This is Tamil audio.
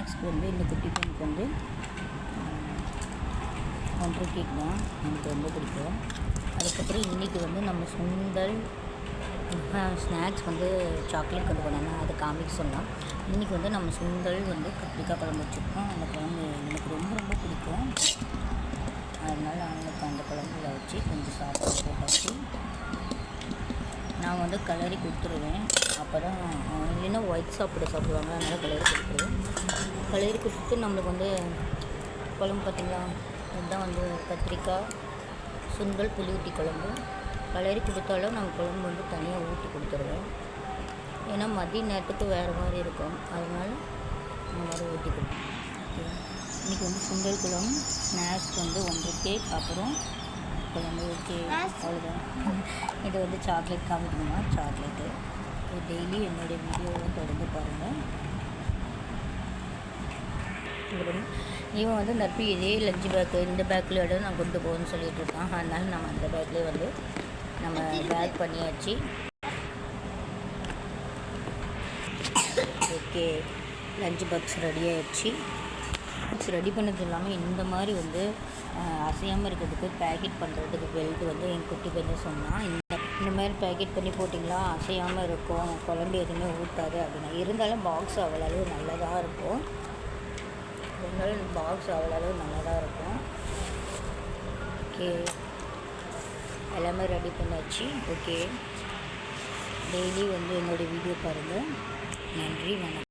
ஸ்நாக்ஸ்க்கு வந்து இந்த குட்டி பையனுக்கு வந்து ஆஹ், ஒன்றரை கேக் தான் எனக்கு ரொம்ப பிடிக்கும். அதுக்கப்புறம் இன்றைக்கி வந்து நம்ம சுண்டல் ஸ்நாக்ஸ் வந்து சாக்லேட் கொண்டு போனோம்னா அதை காமிக்க சொன்னோம் இன்றைக்கி வந்து நம்ம சுண்டல் வந்து கத்திரிக்காய் குழம்பு வச்சுருக்கோம். அந்த குழம்பு எனக்கு ரொம்ப ரொம்ப பிடிக்கும். அதனால் அவங்களுக்கு அந்த குழம்புல வச்சு கொஞ்சம் சாப்பிட்டு போட்டோம் நான் வந்து கலரி கொடுத்துருவேன். அப்போ தான் இல்லைன்னா ஒயிட் சாப்பிட சாப்பிடுவாங்க. அதனால் கலரி கொடுத்துருவேன். கலரி கொடுத்துட்டு நம்மளுக்கு வந்து குழம்பு பார்த்திங்களா இதுதான் வந்து கத்திரிக்காய் சுண்டல் புளி ஊட்டி குழம்பு. கலரி கொடுத்தாலும் நம்ம குழம்பு வந்து தனியாக ஊற்றி கொடுத்துருவேன். ஏன்னா மதிய நேரத்துக்கு வேறு மாதிரி இருக்கும். அதனால் இந்த மாதிரி ஊற்றி கொடுப்போம் இன்றைக்கி வந்து சுண்டல் குழம்பு ஸ்நாக்ஸ் வந்து ஒன்றரை கேக் அப்புறம் குழம்பு ஓகே அவ்வளோதான். இது வந்து சாக்லேட் காமிக்கணுமா சாக்லேட்டு டெய்லி என்னுடைய வீடியோவை தொடர்ந்து பாருங்கள். இவன் வந்து நட்பு இதே லஞ்ச் பேக்கு இந்த பேக்கில் இடம் நான் கொண்டு போகணும்னு சொல்லிட்டு இருக்கான். அதனால நம்ம அந்த பேக்லேயே வந்து நம்ம பேக் பண்ணியாச்சு. ஓகே. லஞ்ச் பாக்ஸ் ரெடி ஆயிடுச்சு. பாக்ஸ் ரெடி பண்ணது இல்லாமல் இந்த மாதிரி வந்து அசையாமல் இருக்கிறதுக்கு பேக்கெட் பண்ணுறதுக்கு பெல்ட் வந்து என் குட்டி பையன் சொன்னான் இந்த இந்த மாதிரி பேக்கெட் பண்ணி போட்டிங்களா? அசையாமல் இருக்கும் குழம்பு எதுவுமே ஊட்டாது அப்படின்னா இருந்தாலும் பாக்ஸ் அவ்வளோ அளவு நல்லதாக இருக்கும். இருந்தாலும் பாக்ஸ் அவ்வளோ அளவு நல்லதாக இருக்கும். ஓகே எல்லாமே ரெடி பண்ணாச்சு. ஓகே டெய்லி வந்து என்னோடய வீடியோ பாருங்கள் நன்றி வணக்கம்.